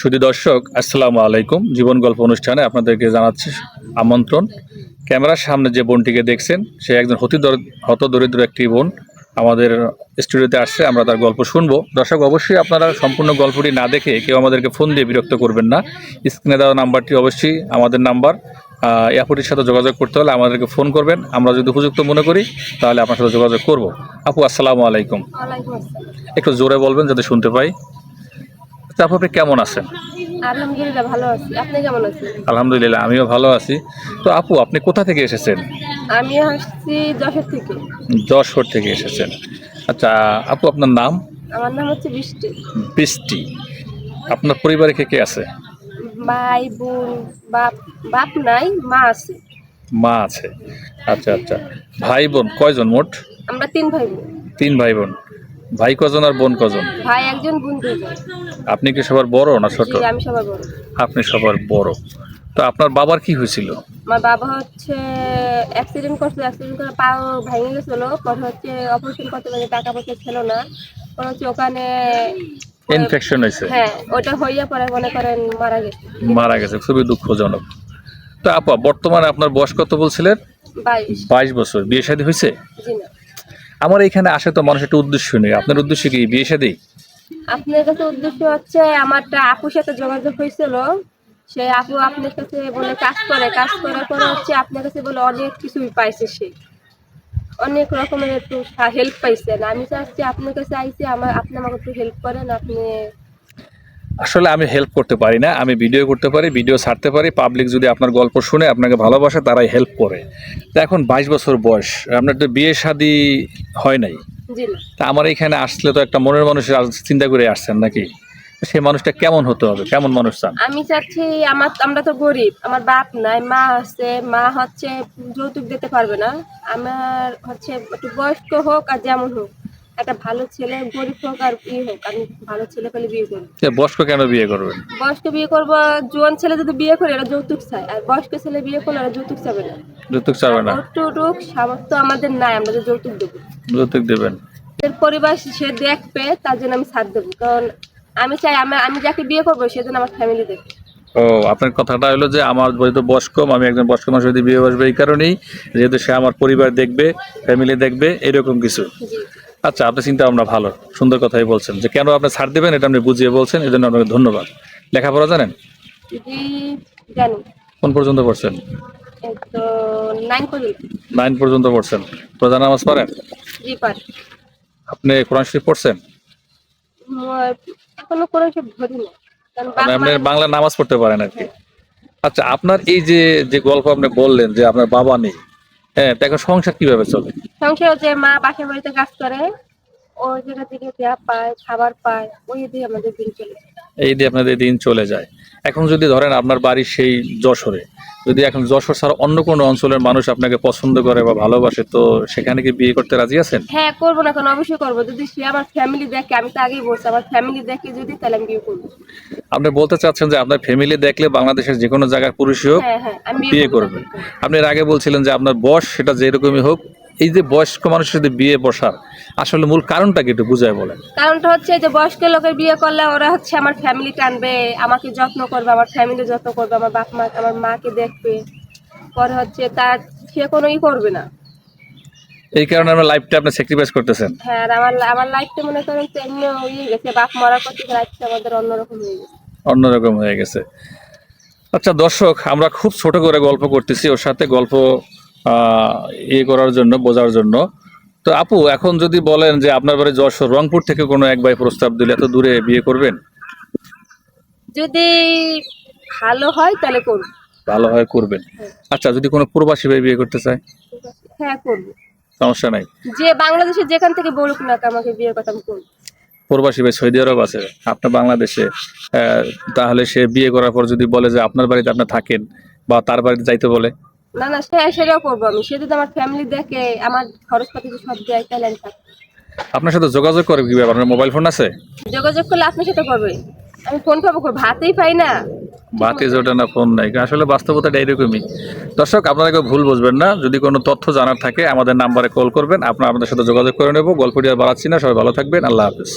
শুধু দর্শক আসসালামু আলাইকুম। জীবন গল্প অনুষ্ঠানে আপনাদেরকে জানাচ্ছি আমন্ত্রণ। ক্যামেরার সামনে যে বোনটিকে দেখছেন সে একজন হতি হত দরিদ্র একটি বোন আমাদের স্টুডিওতে আসছে আমরা তার গল্প শুনব। দর্শক অবশ্যই আপনারা সম্পূর্ণ গল্পটি না দেখে কেউ আমাদেরকে ফোন দিয়ে বিরক্ত করবেন না। স্ক্রিনে দেওয়া নাম্বারটি অবশ্যই আমাদের নাম্বার। এয়ারপোর্টের সাথে যোগাযোগ করতে হলে আমাদেরকে ফোন করবেন। আমরা যদি উপযুক্ত মনে করি তাহলে আপনার সাথে যোগাযোগ করব। আপু আসসালামু আলাইকুম। একটু জোরে বলবেন যাতে শুনতে পাই। আচ্ছা আপু আপনি কেমন আছেন? আলহামদুলিল্লাহ ভালো আছি। আপনি কেমন আছেন? আলহামদুলিল্লাহ আমিও ভালো আছি। তো আপু আপনি কোথা থেকে এসেছেন? আমি আসছি যশোর থেকে। যশোর থেকে এসেছেন। আচ্ছা আপু আপনার নাম? আমার নাম হচ্ছে বৃষ্টি। বৃষ্টি। আপনার পরিবারে কে কে আছে? ভাই বোন বাপ বাপ নাই মা আছে। মা আছে। আচ্ছা আচ্ছা। ভাই বোন কয়জন মোট? আমরা তিন ভাই বোন। তিন ভাই বোন। ভাই কজন আর বোন কজন? ভাই একজন বোন দুজন আপনি কি সবার বড় না ছোট? আমি সবার বড়। আপনি সবার বড়। তো আপনার বাবার কি হয়েছিল? আমার বাবা হচ্ছে অ্যাক্সিডেন্ট করছিল অ্যাক্সিডেন্ট করে পা ভেঙে গেছিল পরে হচ্ছে অপারেশন করতে পারে টাকা পয়সা ছিল না। পরে হচ্ছে ওখানে ইনফেকশন হয়েছে? হ্যাঁ ওটা হইয়া পরে মনে করেন মারা গেছে। মারা গেছে খুবই দুঃখজনক। তো আপা বর্তমানে আপনার বয়স কত বলছিলেন? বাইশ। বাইশ বছর। বিয়ে শাদী হয়েছে? জি না। আমার এখানে আসে তো মানুষ একটা উদ্দেশ্য নেই। আপনার উদ্দেশ্য কি বিয়ে শাদী আপনার কাছে উদ্দেশ্য হচ্ছে আমারটা আপুর সাথে যোগাযোগ হয়েছিল। সে আপু আপনার কাছে বলে, কাজ করে, কাজ করার পরে হচ্ছে আপনার কাছে বলে অনেক কিছুই পাইছে সে। অনেক রকমের একটু হেল্প পাইছেন আমি চাচ্ছি আপনার কাছে আইসি আমার, আপনি আমাকে একটু হেল্প করেন, আপনি আসলে আমি হেল্প করতে পারি না আমি ভিডিও করতে পারি ভিডিও ছাড়তে পারি পাবলিক যদি আপনার গল্প শুনে আপনাকে ভালোবাসে তারাই হেল্প করে। তো এখন বাইশ বছর বয়স আপনার তো বিয়ে শাদী হয় নাই। তা আমার এখানে আসলে তো একটা মনের মানুষের চিন্তা করে আসছেন নাকি? সেই মানুষটা কেমন হতে হবে? কেমন মানুষ চান? আমি চাচ্ছি আমার আমরা তো গরিব আমার বাপ নাই মা আছে মা হচ্ছে যৌতুক দিতে পারবে না। আমার হচ্ছে একটু বয়স্ক হোক আর যেমন হোক। একটা ভালো ছেলে গরিব হোক আর ই হোক আমি ভালো ছেলে পেলে বিয়ে করব। বয়স্ক কেন বিয়ে করবেন? বয়স্ক বিয়ে করব জোয়ান ছেলে যদি বিয়ে করে এরা যৌতুক চায়। আর বয়স্ক ছেলে বিয়ে করলে এরা যৌতুক চাবে না। যৌতুক চাবে না? অতটুক সামর্থ্য আমাদের নাই আমরা যৌতুক দেবো। যৌতুক দেবেন। এর পরিবার সে দেখবে তার জন্য আমি ছাড় দেবো। কারণ আমি চাই আমি আমি যাকে বিয়ে করব সেজন্য আমার ফ্যামিলি দেখবে ও আপনার কথাটা হলো যে আমার যেহেতু বয়স্ক আমি একজন বয়স্ক মানুষ যদি বিয়ে বসবে এই কারণেই যেহেতু সে আমার পরিবার দেখবে ফ্যামিলি দেখবে এরকম কিছু। আচ্ছা আপনার চিন্তা ভাবনা ভালো। সুন্দর কথাই বলছেন। যে কেন আপনি ছাড় দেবেন এটা আপনি বুঝিয়ে বলছেন এই জন্য আপনাকে ধন্যবাদ। লেখাপড়া জানেন? কোন পর্যন্ত পড়ছেন? নাইন পর্যন্ত। পড়ছেন। প্রধান নামাজ পড়েন? আপনি কোরআন শরীফ পড়ছেন? এখনও আপনি বাংলা নামাজ পড়তে পারেন আর কি। আচ্ছা আপনার এই যে যে গল্প আপনি বললেন যে আপনার বাবা নেই হ্যাঁ এখন সংসার কীভাবে চলে সংসার যে মা বাসা বাড়িতে কাজ করে ওই জায়গা থেকে দেয়া পায় খাবার পায় ওই দিয়ে আমাদের দিন চলে যায়। এই দিয়ে আপনাদের দিন চলে যায় এখন যদি ধরেন আপনার বাড়ি সেই যশোরে যদি এখন যশোর ছাড়া অন্য কোনো অঞ্চলের মানুষ আপনাকে পছন্দ করে বা ভালোবাসে তো সেখানে কি বিয়ে করতে রাজি আছেন? হ্যাঁ করব না কেন অবশ্যই করব। যদি সে আমার ফ্যামিলি দেখে আমি তো আগেই বলছি আমার ফ্যামিলি দেখে যদি তাহলে আমি বিয়ে করব। আপনি বলতে চাচ্ছেন যে আপনার ফ্যামিলি দেখলে বাংলাদেশের যে কোনো জায়গার পুরুষই হোক হ্যাঁ হ্যাঁ বিয়ে করব। করবে আপনি এর আগে বলছিলেন যে আপনার বয়স সেটা যেরকমই হোক এই যে বয়স্ক মানুষের সাথে বিয়ে বসার আসলে মূল কারণটা কি একটু বুঝায় বলেন। কারণটা হচ্ছে যে বয়স্ক লোকের বিয়ে করলে ওরা হচ্ছে আমার ফ্যামিলি টানবে আমাকে যত্ন করবে আমার ফ্যামিলি যত্ন করবে আমার বাপ মা আমার মাকে দেখবে। পরে হচ্ছে তার সে কোনো ই করবে না। এই কারণে আপনার লাইফটা আপনি স্যাক্রিফাইস করতেছেন। হ্যাঁ আর আমার আমার লাইফটা মনে করেন তো এমনি ইয়ে গেছে বাপ মরার পর থেকে লাইফটা আমাদের অন্যরকম হয়ে গেছে। অন্যরকম হয়ে গেছে। আচ্ছা দর্শক আমরা খুব ছোট করে গল্প করতেছি ওর সাথে গল্প ইয়ে করার জন্য বোঝার জন্য। তো আপু এখন যদি বলেন যে আপনার বাড়ি যশোর রংপুর থেকে কোনো এক ভাই প্রস্তাব দিলে এত দূরে বিয়ে করবেন? যদি ভালো হয় তাহলে করব। ভালো হয় করবেন। আচ্ছা যদি কোনো প্রবাসী ভাই বিয়ে করতে চায়? হ্যাঁ করব। সমস্যা নাই। যে বাংলাদেশে যেখান থেকে বলুক না আমাকে বিয়ের কথা আমি করব। প্রবাসী ভাই সৌদি আরব আছে আপনার বাংলাদেশে তাহলে সে বিয়ে করার পর যদি বলে যে আপনার বাড়িতে আপনি থাকেন বা তার বাড়িতে যাইতে বলে? না না সে সেটাও করব আমি। সে যদি আমার ফ্যামিলি দেখে আমার খরচপাতি যদি সব দেয় তাহলে আমি থাকব। আপনার সাথে যোগাযোগ করে কি আপনার মোবাইল ফোন আছে? যোগাযোগ করলে আপনার সাথে করবে। আমি ফোন পাবো কই? ভাতেই পাই না। বাতি জোটে না ফোন নাই। আসলে বাস্তবতাটা এরকমই দর্শক আপনারা কেউ ভুল বুঝবেন না। যদি কোনো তথ্য জানার থাকে আমাদের নাম্বারে কল করবেন। আপনারা আমাদের সাথে যোগাযোগ করে নেব। গল্পটি আর বাড়াচ্ছি না। সবাই ভালো থাকবেন। আল্লাহ হাফিজ।